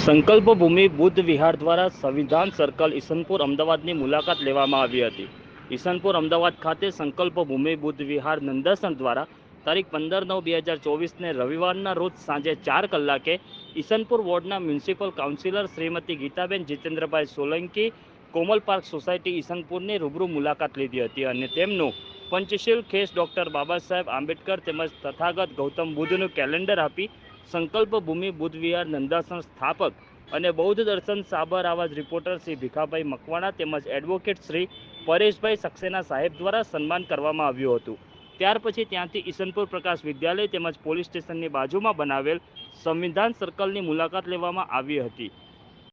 સંકલ્પ ભૂમિ બુદ્ધ વિહાર દ્વારા સંવિધાન સર્કલ ઈસનપુર અમદાવાદની મુલાકાત લેવામાં આવી હતી. ઈસનપુર અમદાવાદ ખાતે સંકલ્પ ભૂમિ બુદ્ધ વિહાર નંદાસન દ્વારા તારીખ પંદર નવ બે હજાર ચોવીસને રવિવારના રોજ સાંજે ચાર કલાકે Isanpur વોર્ડના municipal councillor Shrimati Geetaben Jitendrabhai Solanki, Komal park society ઈસનપુરની રૂબરૂ મુલાકાત લીધી હતી અને તેમનું પંચશીલ ખેસ ડૉક્ટર બાબા સાહેબ આંબેડકર તેમજ તથાગત ગૌતમ બુદ્ધનું કેલેન્ડર આપી સંકલ્પ ભૂમિ બુદ્ધ વિહાર નંદાસન સ્થાપક અને બૌદ્ધ દર્શન સાબર આવાજ રિપોર્ટર શ્રી ભીખાભાઈ મકવાણા તેમજ એડવોકેટ શ્રી પરેશભાઈ સક્સેના સાહેબ દ્વારા સન્માન કરવામાં આવ્યું હતું. ત્યાર પછી ત્યાંથી ઈસનપુર પ્રકાશ વિદ્યાલય તેમજ પોલીસ સ્ટેશનની બાજુમાં બનાવેલ સંવિધાન સર્કલની મુલાકાત લેવામાં આવી હતી.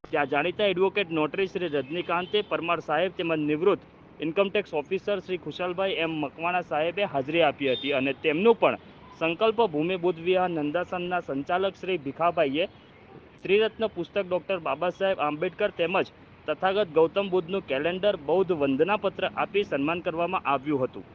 ત્યાં જાણીતા એડવોકેટ નોટરી શ્રી રજનીકાંતે પરમાર સાહેબ તેમજ નિવૃત્ત income tax officer Shri Khushalbhai M Makwana સાહેબે હાજરી આપી હતી અને તેમનું પણ સંકલ્પ ભૂમિ બુદ્ધ નંદાસનના સંચાલક શ્રી ભીખાભાઈએ શ્રીરત્ન પુસ્તક ડૉક્ટર બાબા સાહેબ આંબેડકર તેમજ તથાગત ગૌતમ બુદ્ધનું કેલેન્ડર બૌદ્ધ વંદનાપત્ર આપી સન્માન કરવામાં આવ્યું હતું.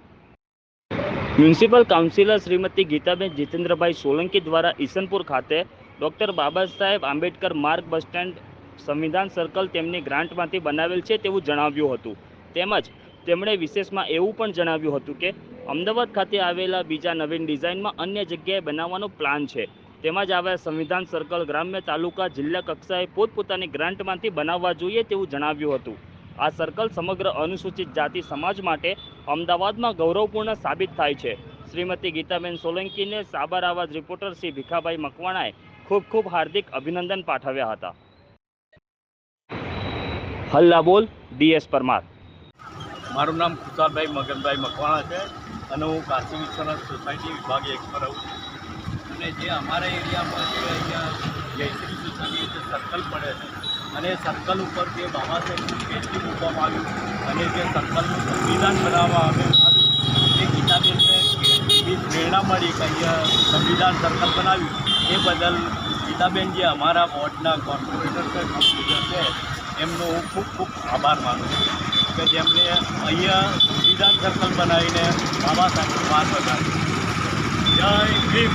મ્યુનિસિપલ કાઉન્સિલર શ્રીમતી ગીતાબેન જીતેન્દ્રભાઈ સોલંકી દ્વારા ઈસનપુર ખાતે ડૉક્ટર બાબા સાહેબ આંબેડકર માર્ગ બસ સ્ટેન્ડ સંવિધાન સર્કલ તેમની ગ્રાન્ટમાંથી બનાવેલ છે તેવું જણાવ્યું હતું. તેમજ તેમણે વિશેષમાં એવું પણ જણાવ્યું હતું કે અમદાવાદ ખાતે આવેલા બીજા નવીન ડિઝાઇનમાં અન્ય જગ્યાએ બનાવવાનો પ્લાન છે. તેમજ આવા સંવિધાન સર્કલ ગ્રામ્ય તાલુકા જિલ્લા કક્ષાએ પોતપોતાની ગ્રાન્ટમાંથી બનાવવા જોઈએ તેવું જણાવ્યું હતું. આ સર્કલ સમગ્ર અનુસૂચિત જાતિ સમાજ માટે અમદાવાદમાં ગૌરવપૂર્ણ સાબિત થાય છે. શ્રીમતી ગીતાબેન સોલંકીને સાબર આવાજ રિપોર્ટર શ્રી ભીખાભાઈ મકવાણાએ ખૂબ ખૂબ હાર્દિક અભિનંદન પાઠવ્યા હતા. હલ્લા બોલ, ડીએસ પરમાર. મારું નામ ખુશાલભાઈ મગનભાઈ મકવાણા છે અને હું કાશી વિશ્વનાથ સોસાયટી વિભાગ એક પર રહું છું. અને જે અમારા એરિયામાં જે અહીંયા જયશ્રી સોસાયટી જે સર્કલ પડે છે અને સર્કલ ઉપર જે બાબા સાહેબનું સ્ટેચ્યુ મૂકવામાં આવ્યું અને જે સર્કલનું સંવિધાન બનાવવામાં આવ્યું, એ ગીતાબેનને પ્રેરણા મળી કે અહીંયા સંવિધાન સર્કલ બનાવ્યું. એ બદલ ગીતાબેન જે અમારા વોર્ડના કોર્પોરેટર છે, એમનો હું ખૂબ ખૂબ આભાર માનું છું. કે જેમને અહીંયા સંવિધાન સર્કલ બનાવીને બાબા સાહેબ માર્ગ બતાવ્યું. જય ભીમ